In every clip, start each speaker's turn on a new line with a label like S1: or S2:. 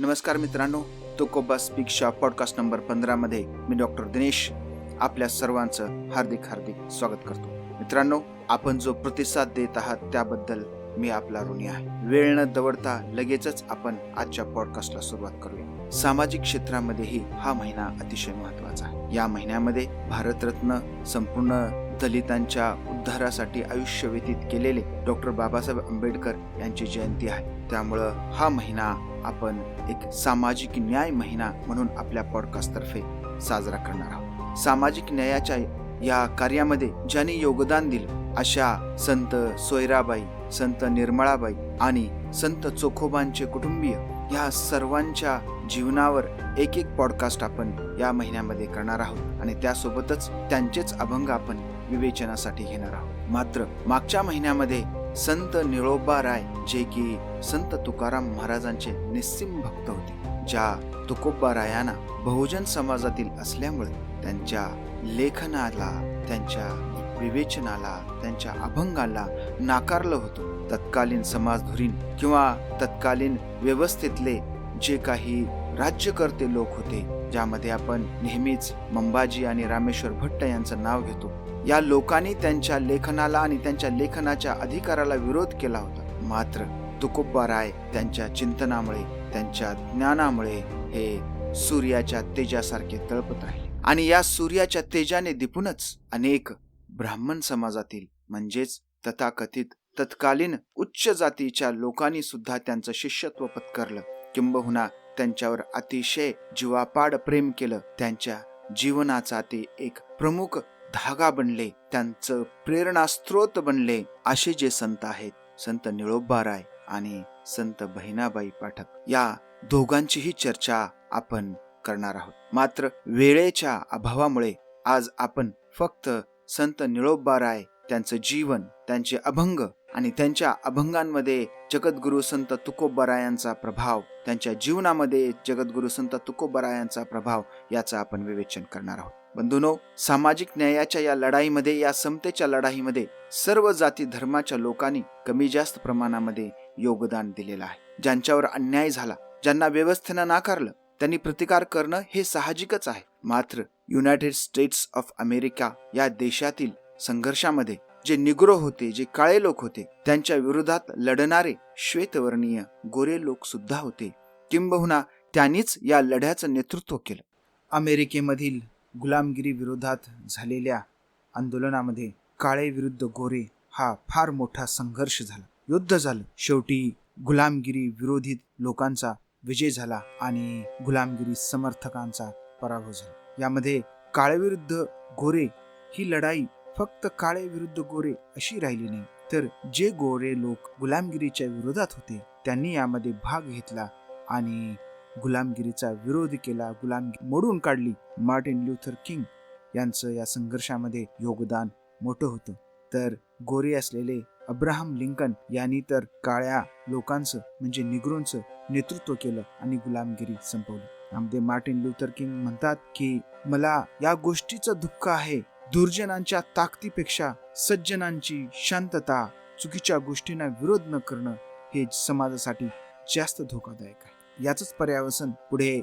S1: नमस्कार मित्रांनो Tukoba speak shop podcast number पंधरामध्ये मी डॉक्टर दिनेश आपल्या सर्वांचं हार्दिक हार्दिक स्वागत करतो. मित्रांनो आपण जो प्रतिसाद देत आहात त्याबद्दल मी आपला ऋणी आहे. वेळ न दवडता लगेचच आपण आजच्या पॉडकास्टला सुरुवात करूया. सामाजिक क्षेत्रामध्येही हा महिना अतिशय महत्त्वाचा आहे. या महिन्यामध्ये भारतरत्न संपूर्ण दलितांच्या उद्धारासाठी आयुष्य व्यतीत केलेले डॉक्टर बाबासाहेब आंबेडकर यांची जयंती आहे. त्यामुळं हा महिना आपण एक सामाजिक न्याय महिना म्हणून आपल्या पॉडकास्टतर्फे साजरा करणार आहोत. सामाजिक न्यायाच्या या कार्यामध्ये ज्यांनी योगदान दिलं अशा संत सोयराबाई संत निर्मळाबाई आणि संत चोखोबांचे कुटुंबीय या सर्वांच्या जीवनावर एक एक पॉडकास्ट आपण या महिन्यामध्ये करणार आहोत. आणि त्यासोबतच त्यांचेच अभंग आपण विवेचनासाठी घेणार आहोत. मात्र मागच्या महिन्यामध्ये संत निळोबा राय जे की संत तुकाराम महाराजांचे निस्सिम भक्त होते ज्या तुकोबा रायांना बहुजन समाजातील असल्यामुळे त्यांच्या लेखनाला त्यांच्या विवेचनाला त्यांच्या अभंगाला नाकारलं होतं. तत्कालीन समाजधुरीण किंवा तत्कालीन व्यवस्थेतले जे काही राज्यकर्ते लोक होते ज्यामध्ये आपण नेहमीच मंबाजी आणि रामेश्वर भट्ट यांचं नाव घेतो. या लोकांनी त्यांच्या लेखनाला आणि त्यांच्या लेखनाच्या अधिकाराला विरोध केला होता. मात्र तुकोब्बा राय त्यांच्या चिंतनामुळे त्यांच्या ज्ञानामुळे हे सूर्याच्या तेजासारखे तळपत राहिले. आणि या सूर्याच्या तेजाने दिपूनच अनेक ब्राह्मण समाजातील म्हणजेच तथाकथित तत्कालीन उच्च जातीच्या लोकांनी सुद्धा त्यांचं शिष्यत्व पत्करलं. किंबहुना त्यांच्यावर अतिशय जीवापाड प्रेम केलं. त्यांच्या जीवनाचा ते एक प्रमुख धागा बनले. त्यांचं प्रेरणास्त्रोत बनले. असे जे संत आहेत संत निळोबा राय आणि संत बहिणाबाई पाठक या दोघांचीही चर्चा आपण करणार आहोत. मात्र वेळेच्या अभावामुळे आज आपण फक्त संत निळोबा राय त्यांचं जीवन त्यांचे अभंग आणि त्यांच्या अभंगांमध्ये जगद्गुरु संत तुकोबरायांचा प्रभाव त्यांच्या जीवनामध्ये जगद्गुरु संत तुकोबरायांचा प्रभाव याचा आपण विवेचन करणार आहोत. बंधुनो सामाजिक न्यायाच्या या लढाईमध्ये या समतेच्या लढाईमध्ये सर्व जाती धर्माच्या लोकांनी कमी जास्त प्रमाणामध्ये योगदान दिलेलं आहे. ज्यांच्यावर अन्याय झाला ज्यांना व्यवस्थेनं नाकारलं त्यांनी प्रतिकार करणं हे साहजिकच आहे. मात्र युनायटेड स्टेट्स ऑफ अमेरिका या देशातील संघर्षामध्ये जे निग्रो होते जे काळे लोक होते त्यांच्या विरोधात लढणारे श्वेतवर्णीय गोरे लोक सुद्धा होते. किंबहुना त्यांनीच या लढ्याचं नेतृत्व केलं. अमेरिकेमधील गुलामगिरी विरोधात झालेल्या आंदोलनामध्ये काळे विरुद्ध गोरे हा फार मोठा संघर्ष झाला. युद्ध झालं. शेवटी गुलामगिरी विरोधी लोकांचा विजय झाला आणि गुलामगिरी समर्थकांचा पराभव झाला. यामध्ये काळे विरुद्ध गोरे ही लढाई फक्त काळे विरुद्ध गोरे अशी राहिली नाही. तर जे गोरे लोक गुलामगिरीच्या विरोधात होते त्यांनी यामध्ये भाग घेतला आणि गुलामगिरीचा विरोध केला गुलामगिरी मोडून काढली. मार्टिन ल्युथर किंग यांचं या संघर्षामध्ये योगदान मोठं होतं. तर गोरे असलेले अब्राहम लिंकन यांनी तर काळ्या लोकांचं म्हणजे निग्रोंचं नेतृत्व केलं आणि गुलामगिरी संपवली. यामध्ये मार्टिन ल्युथर किंग म्हणतात की मला या गोष्टीचं दुःख आहे. दुर्जनांच्या ताकदीपेक्षा सज्जनांची शांतता चुकीच्या गोष्टींना विरोध न करणं हे समाजासाठी जास्त धोकादायक आहे. याचंच पर्यावसन पुढे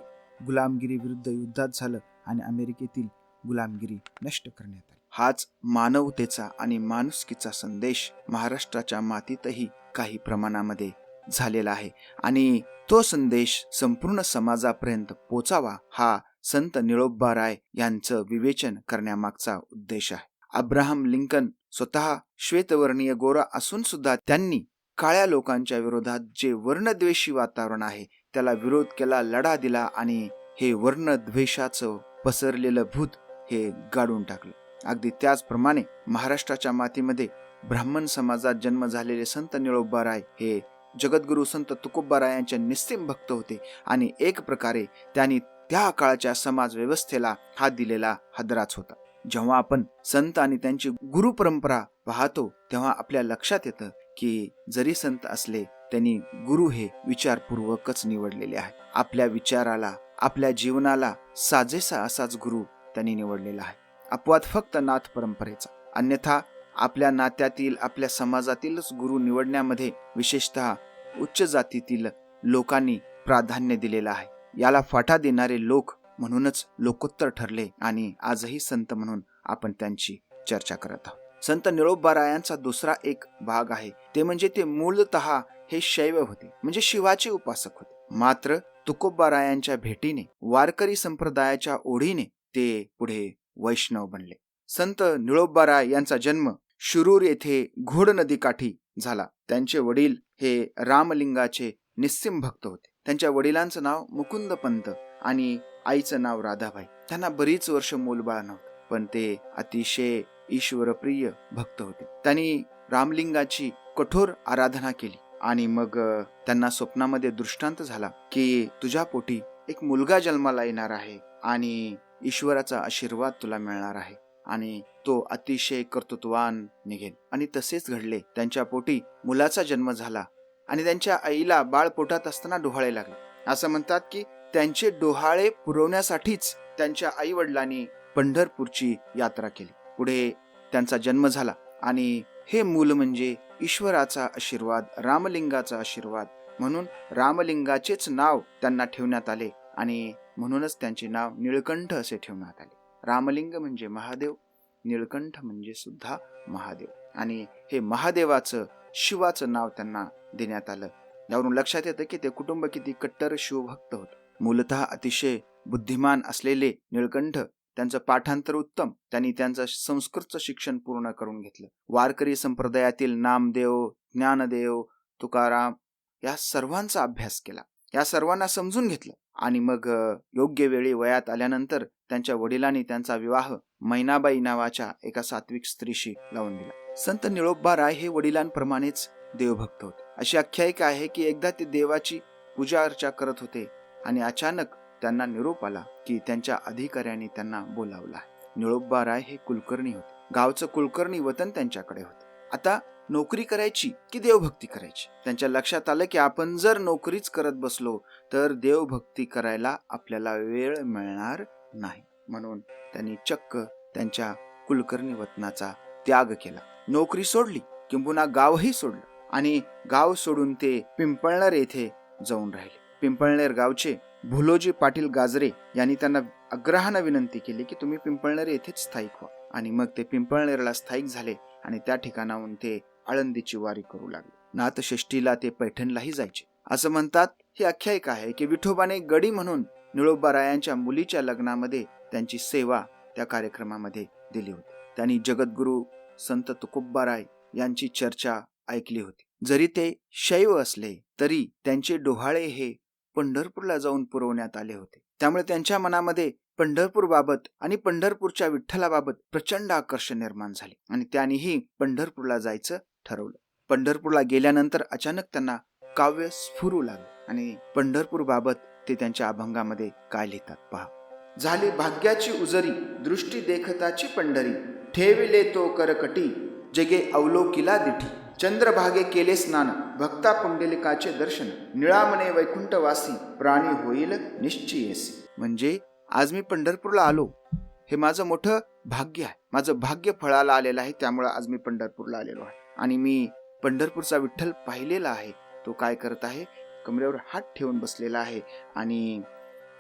S1: गुलामगिरी विरुद्ध युद्धात झालं आणि अमेरिकेतील गुलामगिरी नष्ट करण्यात आली. हाच मानवतेचा आणि माणुसकीचा संदेश महाराष्ट्राच्या मातीतही काही प्रमाणामध्ये झालेला आहे आणि तो संदेश संपूर्ण समाजापर्यंत पोचावा हा संत निळोबा राय यांचं विवेचन करण्यामागचा उद्देश आहे. अब्राहम लिंकन स्वतः श्वेतवर्णीय गोरा असून सुद्धा त्यांनी काळ्या लोकांच्या विरोधात जे वर्णद्वेषी वातावरण आहे त्याला विरोध केला लढा दिला आणि हे वर्णद्वेषाचं पसरलेलं भूत हे गाडून टाकलं. अगदी त्याचप्रमाणे महाराष्ट्राच्या मातीमध्ये ब्राह्मण समाजात जन्म झालेले संत निळोबा राय हे जगद्गुरु संत तुकोबा राय यांचे भक्त होते आणि एक प्रकारे त्यांनी त्या काळच्या समाज व्यवस्थेला हा दिलेला हदराच होता. जेव्हा आपण संत आणि त्यांची गुरु परंपरा पाहतो तेव्हा आपल्या लक्षात येतं की जरी संत असले त्यांनी गुरु हे विचारपूर्वकच निवडलेले आहे. आपल्या विचाराला आपल्या जीवनाला साजेसा असाच गुरु त्यांनी निवडलेला आहे. अपवाद फक्त नाथ परंपरेचा. अन्यथा आपल्या नात्यातील आपल्या समाजातीलच गुरु निवडण्यामध्ये विशेषतः उच्च जातीतील लोकांनी प्राधान्य दिलेलं आहे. याला फाटा देणारे लोक म्हणूनच लोकोत्तर ठरले आणि आजही संत म्हणून आपण त्यांची चर्चा करत आहोत. संत निळोबारायांचा दुसरा एक भाग आहे. ते म्हणजे ते मूलतः हे शैव होते. म्हणजे शिवाचे उपासक होते. मात्र तुकोबारायांच्या भेटीने वारकरी संप्रदायाच्या ओढीने ते पुढे वैष्णव बनले. संत निळोबाराय यांचा जन्म शिरूर येथे घोड नदीकाठी झाला. त्यांचे वडील हे रामलिंगाचे निस्सिम भक्त होते. त्यांच्या वडिलांचं नाव मुकुंद पंत आणि आईचं नाव राधाबाई. त्यांना बरीच वर्ष मूलबाळ नव्हतं पण ते अतिशय ईश्वरप्रिय भक्त होते. त्यांनी रामलिंगाची कठोर आराधना केली आणि मग त्यांना स्वप्नामध्ये दृष्टांत झाला की तुझ्या पोटी एक मुलगा जन्माला येणार आहे आणि ईश्वराचा आशीर्वाद तुला मिळणार आहे आणि तो अतिशय कर्तृत्वान निघेल. आणि तसेच घडले. त्यांच्या पोटी मुलाचा जन्म झाला आणि त्यांच्या आईला बाळ पोटात असताना डोहाळे लागले. असं म्हणतात की त्यांचे डोहाळे पुरवण्यासाठीच त्यांच्या आई वडिलांनी पंढरपूरची यात्रा केली. पुढे त्यांचा जन्म झाला आणि हे मूल म्हणजे ईश्वराचा आशीर्वाद रामलिंगाचा आशीर्वाद म्हणून रामलिंगाचेच नाव त्यांना ठेवण्यात आले आणि म्हणूनच त्यांचे नाव निळकंठ असे ठेवण्यात आले. रामलिंग म्हणजे महादेव निळकंठ म्हणजे सुद्धा महादेव. आणि हे महादेवाचं शिवाचं नाव त्यांना देण्यात आलं. यावरून लक्षात येतं की ते कुटुंब किती कट्टर शिवभक्त होत. मूलतः अतिशय बुद्धिमान असलेले निळकंठ त्यांचं पाठांतर उत्तम त्यांनी त्यांचं संस्कृतचं शिक्षण पूर्ण करून घेतलं. वारकरी संप्रदायातील नामदेव ज्ञानदेव तुकाराम या सर्वांचा अभ्यास केला. या सर्वांना समजून घेतलं आणि मग योग्य वेळी वयात आल्यानंतर त्यांच्या वडिलांनी त्यांचा विवाह मैनाबाई नावाच्या एका सात्विक स्त्रीशी लावून दिला. संत निळोबा राय हे वडिलांप्रमाणेच देवभक्त होते. अशी आख्यायिका आहे की एकदा ते देवाची पूजा अर्चा करत होते आणि अचानक त्यांना निरोप आला की त्यांच्या अधिकाऱ्यांनी त्यांना बोलावला. आहे निळोबा राय हे कुलकर्णी होते. गावचं कुलकर्णी वतन त्यांच्याकडे होते. आता नोकरी करायची की देवभक्ती करायची? त्यांच्या लक्षात आलं की आपण जर नोकरीच करत बसलो तर देवभक्ती करायला आपल्याला वेळ मिळणार नाही. म्हणून त्यांनी चक्क त्यांच्या कुलकर्णी वतनाचा त्याग केला. नोकरी सोडली किंबहुना गावही सोडलं. आणि गाव सोडून ते पिंपळणर येथे जाऊन राहिले. पिंपळनेर गावचे भुलोजी पाटील गाजरे यांनी त्यांना आग्रहानं विनंती केली की तुम्ही पिंपळनेर येथेच स्थायिक व्हा. आणि मग ते पिंपळनेरला स्थायिक झाले आणि त्या ठिकाणाहून ते आळंदीची वारी करू लागले. नाथषष्टीला ते पैठणलाही जायचे. असं म्हणतात ही आख्यायिका आहे की विठोबाने गडी म्हणून निळोबारायांच्या मुलीच्या लग्नामध्ये त्यांची सेवा त्या कार्यक्रमामध्ये दिली होती. त्यांनी जगद्गुरु संत तुकोब्बाराय यांची चर्चा ऐकली होती. जरी ते शैव असले तरी त्यांचे डोहाळे हे पंढरपूरला जाऊन पुरवण्यात आले होते. त्यामुळे त्यांच्या मनामध्ये पंढरपूर बाबत आणि पंढरपूरच्या विठ्ठलाबाबत प्रचंड आकर्षण निर्माण झाले आणि त्यांनीही पंढरपूरला जायचं ठरवलं. पंढरपूरला गेल्यानंतर अचानक त्यांना काव्य स्फुरू लागलं आणि पंढरपूर बाबत ते त्यांच्या अभंगामध्ये काय लिहितात पहा. झाली भाग्याची उजरी दृष्टी देखताची पंढरी ठेविले तो करकटी जगे अवलोकिला दिठी चंद्रभागे केले स्नान भक्ता पुंडलिकाचे दर्शन निळामने वैकुंठवासी प्राणी होईल निश्चयेसी. म्हणजे आज मी पंढरपूरला आलो. हे माझं मोठं भाग्य आहे. माझं भाग्य फळाला आलेलं आहे त्यामुळे आज मी पंढरपूरला आलेलो आहे. आणि मी पंढरपूरचा विठ्ठल पाहिलेला आहे. तो काय करत आहे? कमरेवर हात ठेवून बसलेला आहे आणि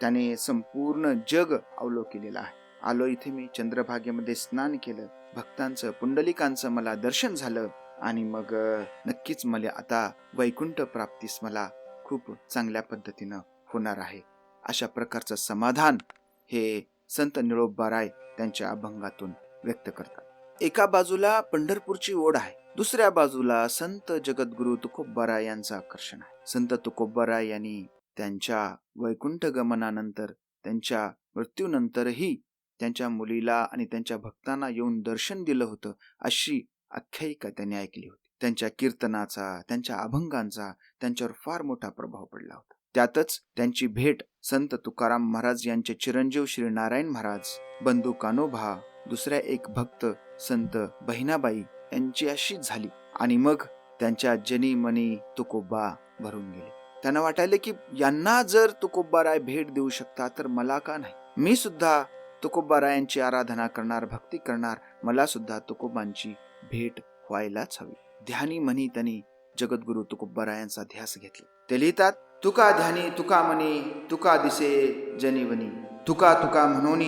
S1: त्याने संपूर्ण जग अवलोकिलेलं आहे. आलो इथे मी चंद्रभागेमध्ये स्नान केलं. भक्तांचं पुंडलिकांचं मला दर्शन झालं. आणि मग नक्कीच मला आता वैकुंठ प्राप्तीस मला खूप चांगल्या पद्धतीनं होणार आहे. अशा प्रकारचं समाधान हे संत निळोबाराय त्यांच्या अभंगातून व्यक्त करतात. एका बाजूला पंढरपूरची ओढ आहे दुसऱ्या बाजूला संत जगद्गुरु तुकोबाराय यांचं आकर्षण आहे. संत तुकोबाराय यांनी त्यांच्या वैकुंठ गमनानंतर त्यांच्या मृत्यूनंतरही त्यांच्या मुलीला आणि त्यांच्या भक्तांना येऊन दर्शन दिलं होतं अशी आख्यायिका त्यांनी ऐकली होती. त्यांच्या कीर्तनाचा त्यांच्या अभंगांचा त्यांच्यावर फार मोठा प्रभाव पडला होता. त्यातच त्यांची भेट संत तुकाराम महाराज यांचे चिरंजीव श्री नारायण महाराज बंधू कानोभा दुसऱ्या एक भक्त संत बहिणाबाई यांची अशी झाली आणि मग त्यांच्या जनी मनी तुकोबा भरून गेले. त्यांना वाटायला की यांना जर तुकोबाराय भेट देऊ शकता तर मला का नाही? मी सुद्धा तुकोबारायांची आराधना करणार भक्ती करणार मला सुद्धा तुकोबांची भेट व्हायलाच हवी. ध्यानी म्हणी त्यांनी जगद्गुरु तुकोबारायांचा ध्यास घेतला. ते लिहितात तुका ध्यानी तुका म्हणी तुका दिसे जनिवनी तुका तुका म्हणून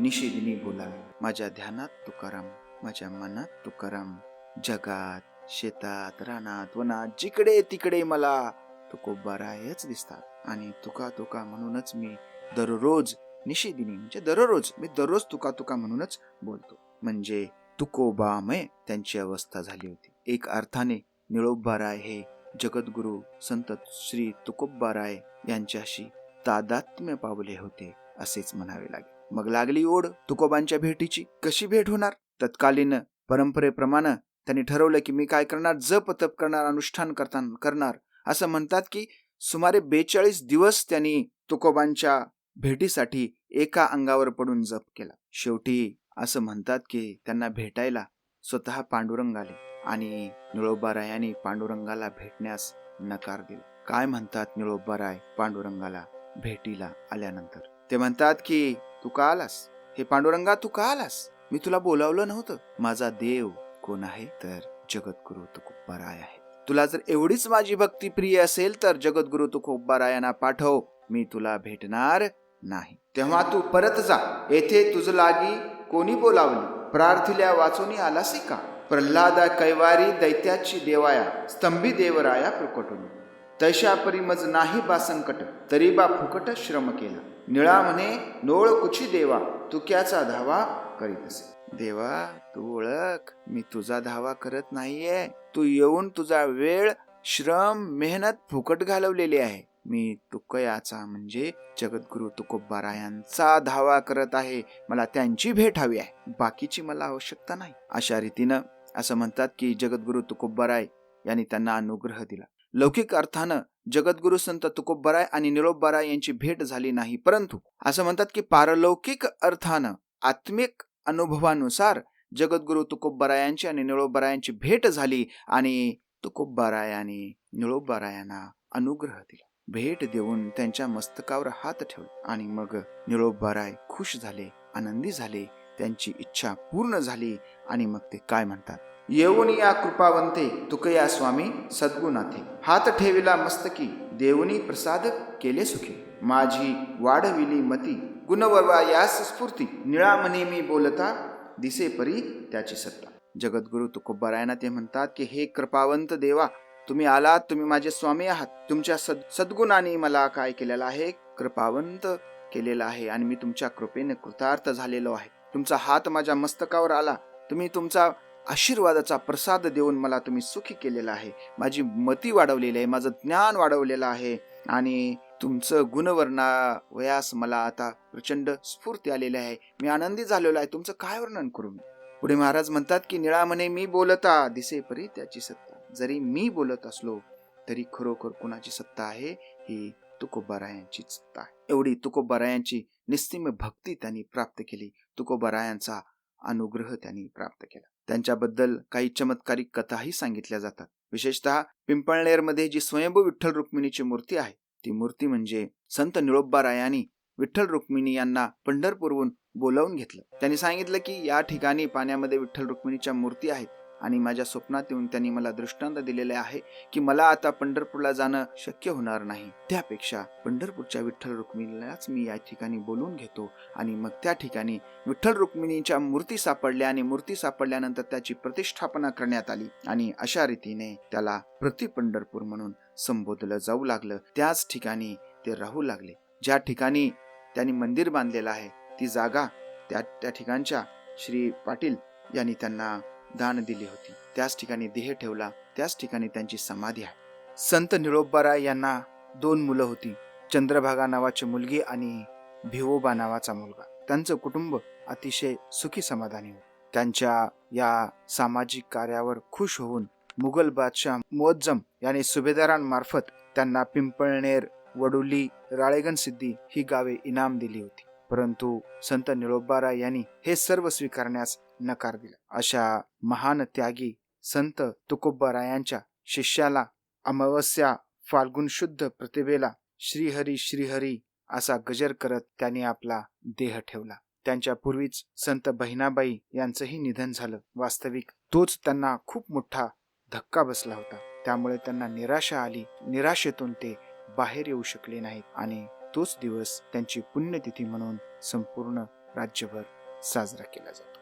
S1: निशिदिनी बोला माझ्या ध्यानात तुकाराम माझ्या मनात तुकाराम जगात शेतात रानात वनात जिकडे तिकडे मला तुकोबारायच दिसतात. आणि तुका तुका म्हणूनच मी दररोज निशिदिनी म्हणजे दररोज मी दररोज तुका तुका म्हणूनच बोलतो. म्हणजे तुकोबामय त्यांची अवस्था झाली होती. एक अर्थाने निळोबाराय हे जगद्गुरु संत श्री तुकोबाराय यांच्याशी तादात्म्य पावले होते असेच म्हणावे लागेल. मग लागली ओढ तुकोबांच्या भेटीची कशी भेट होणार? तत्कालीन परंपरेप्रमाणे त्यांनी ठरवलं की मी काय करणार? जप तप करणार अनुष्ठान करता करणार. असं म्हणतात की सुमारे बेचाळीस दिवस त्यांनी तुकोबांच्या भेटीसाठी एका अंगावर पडून जप केला. शेवटी असं म्हणतात की त्यांना भेटायला स्वतः पांडुरंग आले आणि निळोबारायाने पांडुरंगाला भेटण्यास नकार दिला. काय म्हणतात निळोबाराय पांडुरंगाला भेटीला आल्यानंतर? ते म्हणतात की तू का आलास? हे पांडुरंगा तू का आलास? मी तुला बोलावलं नव्हतं. माझा देव कोण आहे तर जगद्गुरु तुकोबाराय आहे. तुला जर एवढीच माझी भक्ती प्रिय असेल तर जगद्गुरु तुकोबारायांना पाठव. मी तुला भेटणार नाही. तेव्हा तू परत जा. येथे तुझ लागी कोणी बोलावली? प्रार्थिल्या वाचूनी आलासी का प्रल्हादा कैवारी दैत्याची देवाया स्तंभी देवराया प्रकटून. तैशा परिमज नाही बा संकट तरी बा फुकट श्रम केला. निळा म्हणे नोळ कुची देवा तुक्याचा धावा करीत असे? देवा तू ओळख मी तुझा धावा करत नाहीये. तू येऊन तुझा वेळ श्रम मेहनत फुकट घालवलेली आहे. मी तुकयाचा म्हणजे जगद्गुरु तुकोबारायांचा धावा करत आहे. मला त्यांची भेट हवी आहे. बाकीची मला आवश्यकता नाही. अशा रीतीनं असं म्हणतात की जगद्गुरु तुकोबाराय यांनी त्यांना अनुग्रह दिला. लौकिक अर्थानं जगद्गुरु संत तुकोबराय आणि निळोबराय यांची भेट झाली नाही परंतु असं म्हणतात की पारलौकिक अर्थानं आत्मिक अनुभवानुसार जगद्गुरु तुकोबरायांची आणि निळोबरायांची भेट झाली आणि तुकोबरायाने निळोबरायांना अनुग्रह दिला. भेट देऊन त्यांच्या मस्तकावर हात ठेवला आणि मग निळोबाराय खुश झाले आनंदी झाले त्यांची इच्छा पूर्ण झाली आणि मग ते काय म्हणतात? येऊन या कृपावंते तुकया स्वामी सद्गुणाथे. हात ठेविला मस्तकी देवनी प्रसाद केले सुखी. माझी वाढविली मती गुणवर्वा यास स्फूर्ती. निळामने मी बोलता दिसे परी त्याची सत्ता. जगद्गुरु तुकोबारायना ते म्हणतात की हे कृपावंत देवा तुम्ही आलात तुम्ही माझे स्वामी आहात. तुमच्या सद सद्गुणाने मला काय केलेलं आहे? कृपावंत केलेलं आहे आणि मी तुमच्या कृपेने कृतार्थ झालेलो आहे. तुमचा हात माझ्या मस्तकावर आला. तुम्ही तुमचा आशीर्वादाचा प्रसाद देऊन मला तुम्ही सुखी केलेला आहे. माझी मती वाढवलेली आहे माझं ज्ञान वाढवलेलं आहे आणि तुमचं गुणवर्णा वयास मला आता प्रचंड स्फूर्ती आलेली आहे. मी आनंदी झालेलो आहे. तुमचं काय वर्णन करू मी? पुढे महाराज म्हणतात की निळा म्हणे मी बोलता दिसे परी त्याची सत्ता. जरी मी बोलत असलो तरी खरोखर कुणाची सत्ता आहे ही तुकोबारायांचीच सत्ता आहे. एवढी तुकोबारायांची निस्तिम भक्ती त्यांनी प्राप्त केली. तुकोबारायांचा अनुग्रह त्यांनी प्राप्त केला. त्यांच्याबद्दल काही चमत्कारिक कथाही सांगितल्या जातात. विशेषतः पिंपळनेरमध्ये जी स्वयंभू विठ्ठल रुक्मिणीची मूर्ती आहे ती मूर्ती म्हणजे संत निळोब्बारायांनी विठ्ठल रुक्मिणी यांना पंढरपूरहून बोलावून घेतलं. त्यांनी सांगितलं की या ठिकाणी पाण्यामध्ये विठ्ठल रुक्मिणीच्या मूर्ती आहेत. आणि माझ्या स्वप्नात येऊन त्यांनी मला दृष्टांत दिलेले आहे की मला आता पंढरपूरला जाणं शक्य होणार नाही. त्यापेक्षा पंढरपूरच्या विठ्ठल रुक्मिणीलाच मी या ठिकाणी बोलून घेतो आणि मग त्या ठिकाणी विठ्ठल रुक्मिणीच्या मूर्ती सापडल्या आणि मूर्ती सापडल्यानंतर त्याची प्रतिष्ठापना करण्यात आली आणि अशा रीतीने त्याला प्रति पंढरपूर म्हणून संबोधलं जाऊ लागलं. त्याच ठिकाणी ते राहू लागले. ज्या ठिकाणी त्यांनी मंदिर बांधलेलं आहे ती जागा त्या त्या ठिकाणच्या श्री पाटील यांनी त्यांना दान दिली होती. त्याच ठिकाणी देह ठेवला. त्याच ठिकाणी त्यांची समाधी आहे. संत निळोबाराय यांना दोन मुलं होती. चंद्रभागा नावाची मुलगी आणि भिवोबा नावाचा मुलगा. त्यांचं कुटुंब अतिशय सुखी समाधानी होते. त्यांच्या या सामाजिक कार्यावर खुश होऊन मुघल बादशाह मुअज्जम याने सुभेदारांमार्फत त्यांना पिंपळनेर वडुली राळेगण सिद्धी ही गावे इनाम दिली होती. परंतु संत निळोबारा यांनी हे सर्व स्वीकारण्यास नकार दिला. अशा महान त्यागी संत तुकोबारायांच्या शिष्याला अमावस्या फाल्गुन शुद्ध प्रतिभेला श्रीहरी श्रीहरी असा गजर करत त्यांनी आपला देह ठेवला. त्यांच्या पूर्वीच संत बहिणाबाई यांचंही निधन झालं. वास्तविक तोच त्यांना खूप मोठा धक्का बसला होता. त्यामुळे त्यांना निराशा आली. निराशेतून ते बाहेर येऊ शकले नाहीत आणि तोच दिवस त्यांची पुण्यतिथी म्हणून संपूर्ण राज्यभर साजरा केला जातो.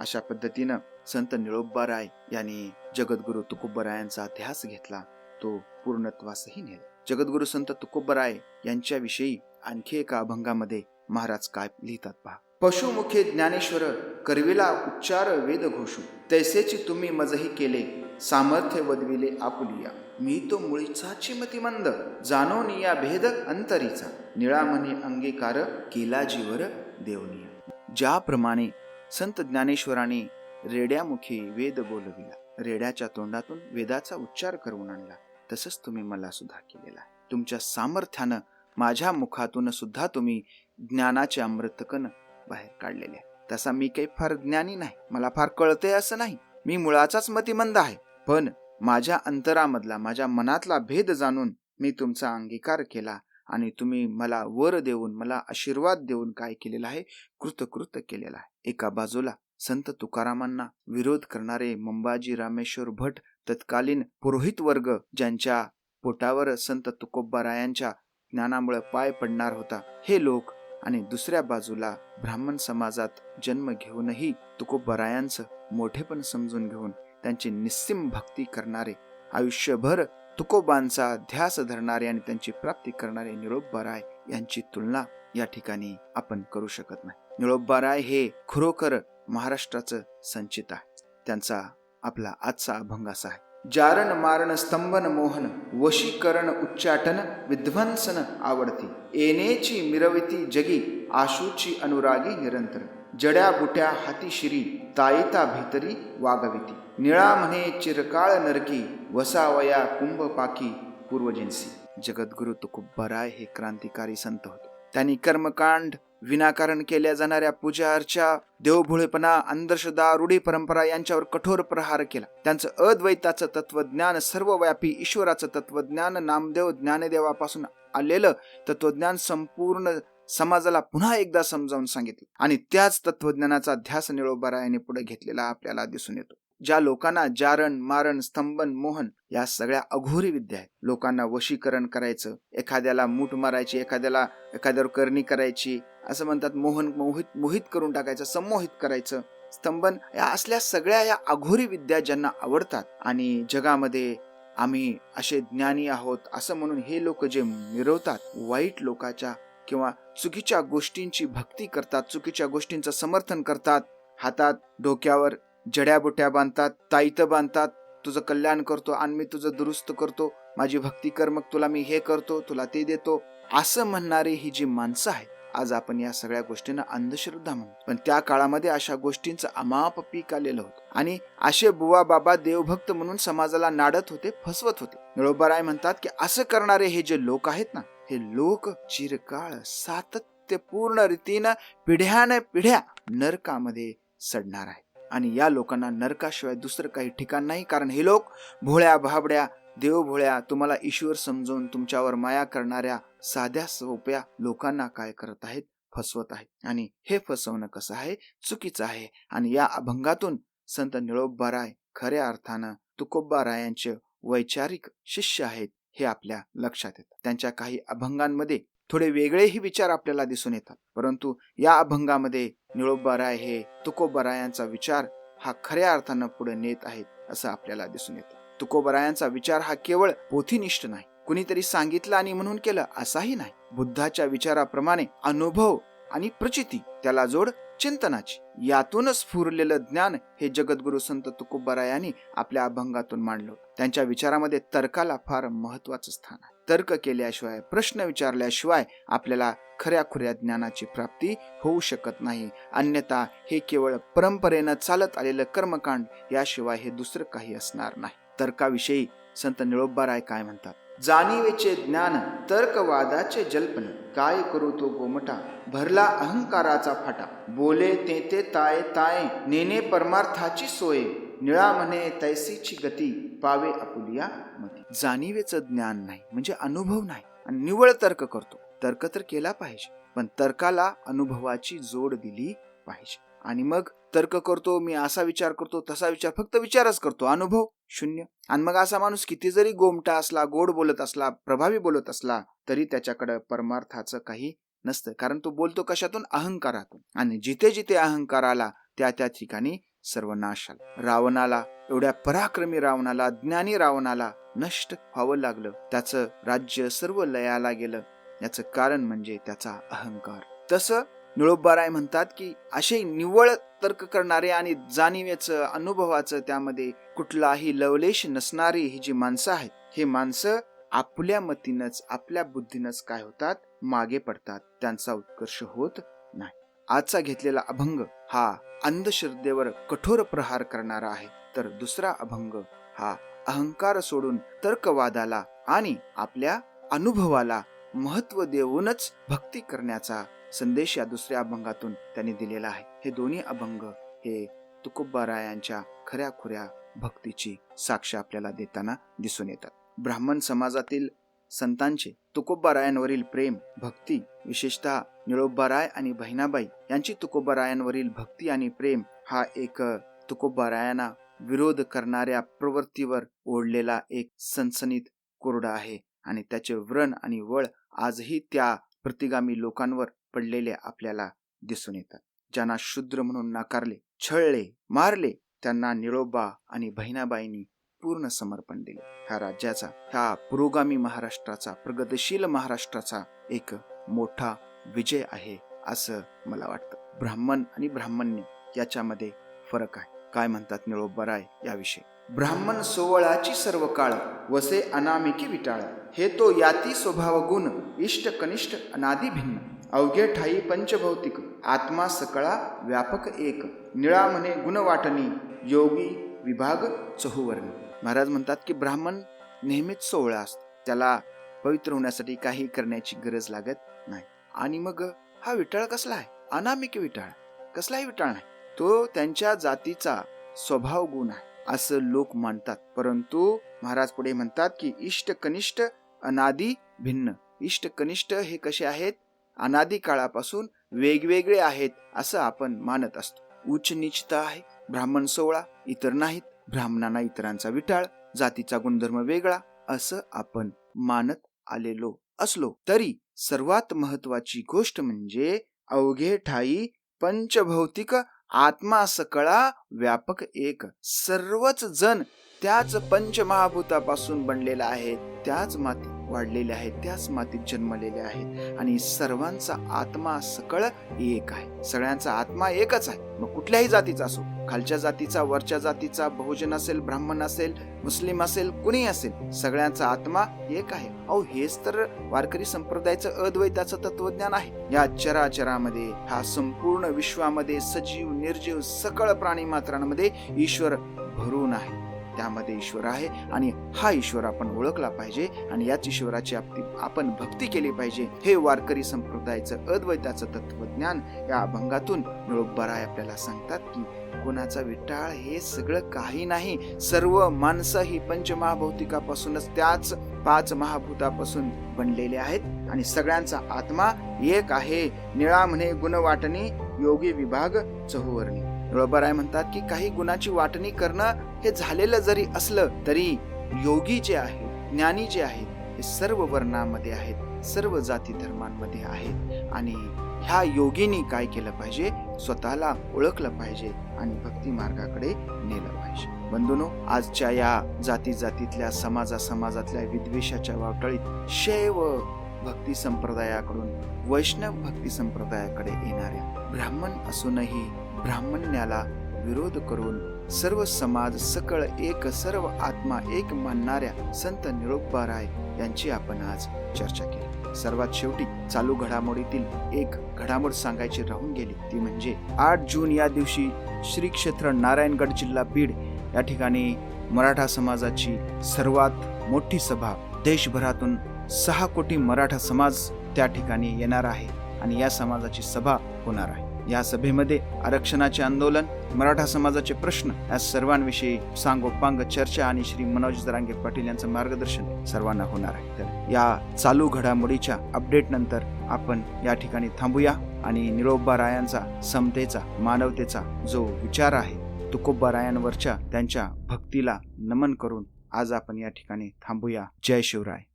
S1: अशा पद्धतीनं संत निळोबाराय यांनी जगद्गुरु तुकोबरायांचा ध्यास घेतला. तो पूर्णत्वासही नेला. जगद्गुरु संत तुकोबराय यांच्याविषयी आणखी एका अभंगामध्ये महाराज काय लिहितात पहा. पशुमुखे ज्ञानेश्वर करविला उच्चार वेद घोषू. तैसेची तुम्ही मजही केले सामर्थ्य वदविले आपुलिया. मी तो मुळीचाची मतिमंद जाणून या भेद अंतरीचा. निळामणी अंगीकार केला जीवर देवनिया. ज्याप्रमाणे संत ज्ञानेश्वराने रेड्यामुखी वेद बोलविला. रेड्याच्या तोंडातून वेदाचा उच्चार करून आणला. तसंच तुम्ही मला सुद्धा केलेला तुमच्या सामर्थ्यानं माझ्या मुखातून सुद्धा तुम्ही ज्ञानाचे अमृतकन बाहेर काढलेले आहे. तसा मी काही फार ज्ञानी नाही. मला फार कळते असं नाही. मी मुळाचाच मतिमंद आहे. पण माझ्या अंतरामधला माझ्या मनातला भेद जाणून मी तुमचा अंगीकार केला आणि तुम्ही मला वर देऊन मला आशीर्वाद देऊन काय केलेलं आहे? कृतकृत केलेला आहे. एका बाजूला संत तुकारामांना विरोध करणारे मंबाजी रामेश्वर भट तत्कालीन पुरोहित वर्ग ज्यांच्या पोटावर संत तुकोबारायांच्या ज्ञानामुळे पाय पडणार होता हे लोक आणि दुसऱ्या बाजूला ब्राह्मण समाजात जन्म घेऊनही तुकोबारायांचं मोठेपण समजून घेऊन त्यांची निस्सिम भक्ती करणारे आयुष्यभर तुकोबांचा ध्यास धरणारे आणि त्यांची प्राप्ती करणारे निळोबाराय यांची तुलना या ठिकाणी आपण करू शकत नाही. निळोबाराय हे खरोखर महाराष्ट्राचं संचित आहे. त्यांचा आपला आजचा अभंग असा आहे. जारण मारण स्तंभन मोहन वशीकरण उच्चाटन विध्वंसन आवडती. एनेची मिरविती जगी आशूची अनुरागी निरंतर. जड्या बुट्या हाती शिरी ताईता भीतरी वागविती. निळा म्हणे चिरकाळ नरकी वसावया कुंभ पाकी पूर्वजिन्सी जगद्गुरु तुकुब्बराय हे क्रांतिकारी संत होते. त्यांनी कर्मकांड विनाकारण केल्या जाणाऱ्या पूजा अर्चा देवभोळेपणा अंधश्रद्धा रूढी परंपरा यांच्यावर कठोर प्रहार केला. त्यांचं अद्वैताचं तत्वज्ञान सर्वव्यापी ईश्वराचं तत्वज्ञान नामदेव ज्ञानदेवापासून आलेलं तत्वज्ञान संपूर्ण समाजाला पुन्हा एकदा समजावून सांगितलं. आणि त्याच तत्वज्ञानाचा ध्यास निळोबरायाने पुढे घेतलेला आपल्याला दिसून येतो. ज्या लोकांना जारण मारण स्तंभन मोहन या सगळ्या अघोरी विद्या आहेत. लोकांना वशीकरण करायचं एखाद्याला मूठ मारायची एखाद्याला एखाद्यावर करणी करायची असं म्हणतात मोहन मोहित मोहित करून टाकायचं संमोहित करायचं. स्तंभन या असल्या सगळ्या या अघोरी विद्या ज्यांना आवडतात आणि जगामध्ये आम्ही असे ज्ञानी आहोत असं म्हणून हे लोक जे मिरवतात वाईट लोकाच्या किंवा चुकीच्या गोष्टींची भक्ती करतात चुकीच्या गोष्टींचं समर्थन करतात हातात डोक्यावर जड्याबुट्या बांधतात ताईत बांधतात तुझं कल्याण करतो आणि मी तुझं दुरुस्त करतो. माझी भक्ती कर मग तुला मी हे करतो तुला ते देतो. असं म्हणणारी ही जी माणसं आहेत आज आपण या सगळ्या गोष्टींना अंधश्रद्धा म्हणतो पण त्या काळामध्ये अशा गोष्टींचं अमाप पीक आलेलं होतं. आणि असे बुवा बाबा देवभक्त म्हणून समाजाला नाडत होते फसवत होते. निळोबाराय म्हणतात की असं करणारे हे जे लोक आहेत ना हे लोक चिरकाळ सातत्यपूर्ण रीतीनं पिढ्यान पिढ्या नरकामध्ये सडणार आहे आणि या लोकांना नरकाशिवाय दुसरं काही ठिकाण नाही. कारण हे लोक भोळ्या भाबड्या देवभोळ्या तुम्हाला ईश्वर समजून तुमच्यावर माया करणाऱ्या साध्या सोप्या लोकांना काय करत आहेत? फसवत आहेत. आणि हे फसवणं कसं आहे? चुकीचं आहे. आणि या अभंगातून संत निळोबाराय खऱ्या अर्थानं तुकोब्बा रायांचे वैचारिक शिष्य आहेत हे आपल्या लक्षात येतं. त्यांच्या काही अभंगांमध्ये थोडे वेगळेही विचार आपल्याला दिसून येतात. परंतु या अभंगामध्ये निळोबाराय हे तुकोबरायांचा विचार हा खऱ्या अर्थानं पुढे नेत आहेत असं आपल्याला दिसून येतं. तुकोबरायांचा विचार हा केवळ पोथीनिष्ठ नाही. कुणीतरी सांगितलं आणि म्हणून केलं असाही नाही. बुद्धाच्या विचाराप्रमाणे अनुभव आणि प्रचिती त्याला जोड चिंतनाची. यातूनच फुरलेलं ज्ञान हे जगद्गुरु संत तुकोबरायांनी आपल्या अभंगातून मांडलं. त्यांच्या विचारामध्ये तर्काला फार महत्वाचं स्थान आहे. तर्क केल्याशिवाय प्रश्न विचारल्याशिवाय आपल्याला खऱ्या खुऱ्या ज्ञानाची प्राप्ती होऊ शकत नाही. अन्यथा हे केवळ परंपरेनं चालत आलेलं कर्मकांड याशिवाय हे दुसरं काही असणार नाही. तर्काविषयी संत निळोबाराय काय म्हणतात? जाणीवेचे ज्ञान तर्कवादाचे जल्पन काय करू तो गोमटा? भरला अहंकाराचा फाटा. बोले ते ते ताय ताय नेने परमार्थाची सोय. निळा म्हणे तैसीची गती पावे अपुलिया मती. जाणीवेचं ज्ञान नाही म्हणजे अनुभव नाही. आणि निवळ तर्क करतो. तर्क तर केला पाहिजे पण तर्काला अनुभवाची जोड दिली पाहिजे. आणि मग तर्क करतो मी असा विचार करतो तसा विचार फक्त विचारच करतो. अनुभव शून्य. आणि मग असा माणूस किती जरी गोमटा असला गोड बोलत असला प्रभावी बोलत असला तरी त्याच्याकडे परमार्थाचं काही नसतं. कारण तो बोलतो कशातून? अहंकारातून. आणि जिथे जिथे अहंकार आला त्या त्या ठिकाणी सर्वनाश आला रावणाला एवढ्या पराक्रमी रावणाला ज्ञानी रावणाला नष्ट व्हावं लागलं. त्याचं राज्य सर्व लयाला गेलं. याचं कारण म्हणजे त्याचा अहंकार. तसं निळोबाराय म्हणतात की असे निव्वळ तर्क करणारे आणि जाणीवेचं अनुभवाचं त्यामध्ये कुठलाही लवलेश नसणारी ही जी माणसं आहेत हे माणसं आपल्या मतीनच आपल्या बुद्धीनंच काय होतात? मागे पडतात. त्यांचा उत्कर्ष होत नाही. आजचा घेतलेला अभंग हा अंधश्रद्धेवर कठोर प्रहार करणारा आहे. तर दुसरा अभंग हा अहंकार सोडून तर्कवादाला आणि आपल्या अनुभवाला महत्त्व देऊनच भक्ती करण्याचा संदेश या दुसऱ्या अभंगातून त्यांनी दिलेला आहे. हे दोन्ही अभंग हे तुकोबारायांच्या खऱ्या खुऱ्या भक्तीची साक्ष आपल्याला देताना दिसून येतात. ब्राह्मण समाजातील संतांचे तुकोबारायांवरील प्रेम भक्ती विशेषतः निळोबाराय आणि बहिणाबाई यांची तुकोबारायांवरील भक्ती आणि प्रेम हा एक तुकोबारायांना विरोध करणाऱ्या प्रवृत्तीवर ओढलेला एक सनसनीत कोरडा आहे आणि त्याचे व्रण आणि वळ आजही त्या प्रतिगामी लोकांवर पडलेले आपल्याला दिसून येतात. ज्यांना शूद्र म्हणून नाकारले छळले मारले त्यांना निळोबा आणि बहिणाबाईंनी पूर्ण समर्पण दिले. ह्या राज्याचा ह्या पुरोगामी महाराष्ट्राचा प्रगतशील महाराष्ट्राचा एक मोठा विजय आहे असं मला वाटतं. ब्राह्मण आणि ब्राह्मण्य याच्यामध्ये फरक आहे. काय म्हणतात निळोबराय याविषयी? ब्राह्मण सोवळाची सर्व काळ वसे अनामिकी विटाळ हे तो याती स्वभाव गुण इष्ट कनिष्ठ अनादी भिन्न. अवघे ठाई पंचभौतिक आत्मा सकळा व्यापक एक निळा म्हणे गुणवाटणी योगी विभाग चहुवर्णी. महाराज म्हणतात की ब्राह्मण नेहमीच सोहळा असतो. त्याला पवित्र होण्यासाठी काही करण्याची गरज लागत नाही. आणि मग हा विटाळ कसला आहे? अनामिक विटाळ कसलाही विटाळ नाही. तो त्यांच्या जातीचा स्वभाव गुण आहे असं लोक मानतात. परंतु महाराज पुढे म्हणतात की इष्ट कनिष्ठ अनादी भिन्न. इष्ट कनिष्ठ हे कसे आहेत? अनादी काळापासून वेगवेगळे आहेत असं आपण मानत असतो. उच्च निचता आहे ब्राह्मण सोहळा इतर नाहीत ब्राह्मणांना इतरांचा विटाळ जातीचा गुणधर्म वेगळा असं आपण मानत आलेलो असलो तरी सर्वात महत्वाची गोष्ट म्हणजे अवघे ठाई पंचभौतिक आत्मा सकळा व्यापक एक. सर्वच जण त्याच पंचमहाभूतापासून बनलेला आहे त्याच मातीत. वाढलेले आहेत त्याच मातीत जन्मलेले आहेत. आणि सर्वांचा आत्मा सकळ एक आहे. सगळ्यांचा आत्मा एकच आहे. मग कुठल्याही जातीचा असो खालच्या जातीचा वरच्या जातीचा बहुजन असेल ब्राह्मण असेल मुस्लिम असेल कुणी असेल सगळ्यांचा आत्मा एक आहे. अहो हेच तर वारकरी संप्रदायाचं अद्वैताचं तत्वज्ञान आहे. या चराचरामध्ये हा संपूर्ण विश्वामध्ये सजीव निर्जीव सकळ प्राणी मात्रांमध्ये ईश्वर भरून आहे. त्यामध्ये ईश्वर आहे आणि हा ईश्वर आपण ओळखला पाहिजे आणि याच ईश्वराची आपण भक्ती केली पाहिजे. हे वारकरी संप्रदायाचं अद्वैताचं तत्वज्ञान या अभंगातून निळोबराय आपल्याला सांगतात की कोणाचा विटाळ हे सगळं काही नाही. सर्व माणसं ही पंचमहाभौतिकापासूनच त्याच पाच महाभूतापासून बनलेले आहेत आणि सगळ्यांचा आत्मा एक आहे. निळा म्हणे गुणवाटणी योगी विभाग चहुवर्णी. निळोबाराय म्हणतात की काही गुणाची वाटणी करणं हे झालेलं जरी असलं तरी योगी जे आहे ज्ञानी जे आहेत हे सर्व वर्णामध्ये आहेत सर्व जाती धर्मांमध्ये आहेत. आणि ह्या योगीनी काय केलं पाहिजे? स्वतःला ओळखलं पाहिजे आणि भक्ती मार्गाकडे नेलं पाहिजे. बंधूनो आजच्या या जाती जातीतल्या समाजा समाजातल्या विद्वेषाच्या वावटळीत शैव भक्ती संप्रदायाकडून वैष्णव भक्ती संप्रदायाकडे येणाऱ्या ब्राह्मण असूनही ब्राह्मण्याला विरोध करून सर्व समाज सकळ एक सर्व आत्मा एक मानणाऱ्या संत निरोपाराय यांची आपण आज चर्चा केली. सर्वात शेवटी चालू घडामोडीतील एक घडामोड सांगायची राहून गेली. ती म्हणजे आठ जून या दिवशी श्री क्षेत्र नारायणगड जिल्हा बीड या ठिकाणी मराठा समाजाची सर्वात मोठी सभा देशभरातून सहा कोटी मराठा समाज त्या ठिकाणी येणार आहे आणि या समाजाची सभा होणार आहे. या सभेमध्ये आरक्षणाचे आंदोलन मराठा समाजाचे प्रश्न या सर्वांविषयी सांगोपांग चर्चा आणि श्री मनोज दरांगे पाटील यांचं मार्गदर्शन सर्वांना होणार आहे. तर या चालू घडामोडीच्या अपडेट नंतर आपण या ठिकाणी थांबूया आणि निळोबारायांचा समतेचा मानवतेचा जो विचार आहे तुकोबारायांवरच्या त्यांच्या भक्तीला नमन करून आज आपण या ठिकाणी थांबूया. जय शिवराय.